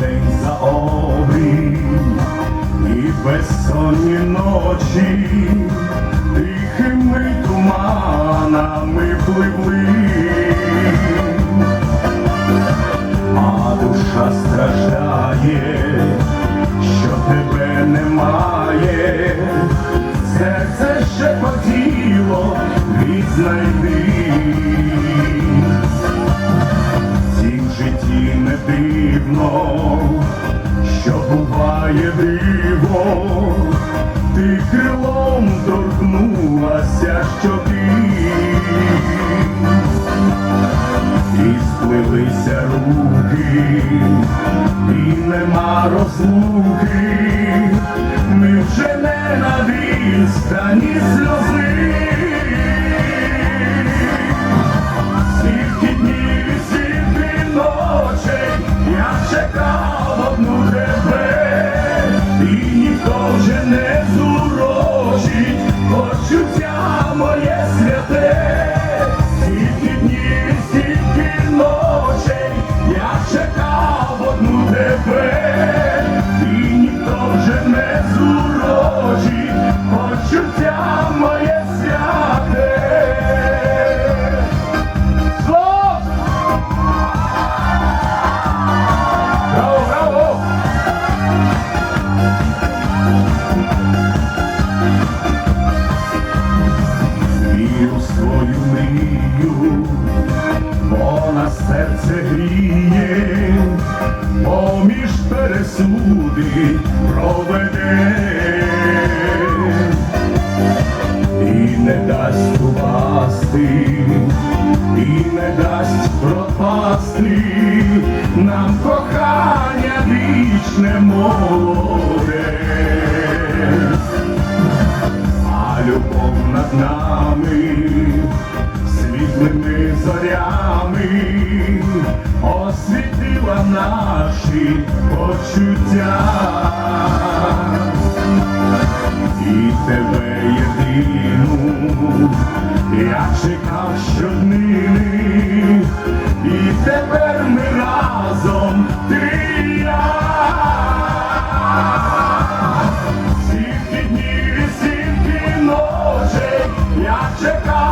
день за обрій. І безсонні ночі, тихими туманами пливли, а душа страждає, що тебе немає, серце ще хотіло відзнайти. Дивно, що буває диво, ти крилом торкнулася щоки, і сплилися руки, і нема розлуки, одну тебе, і ніхто вже не зурочить. Почуття моє пересуди проведе. І не дасть упасти, і не дасть пропасти нам кохання вічне молоде, а любов над нами наші почуття і тебе єдину, я чекав щоднини, і тепер ми разом ти і я. Стільки днів і стільки ночей я чекав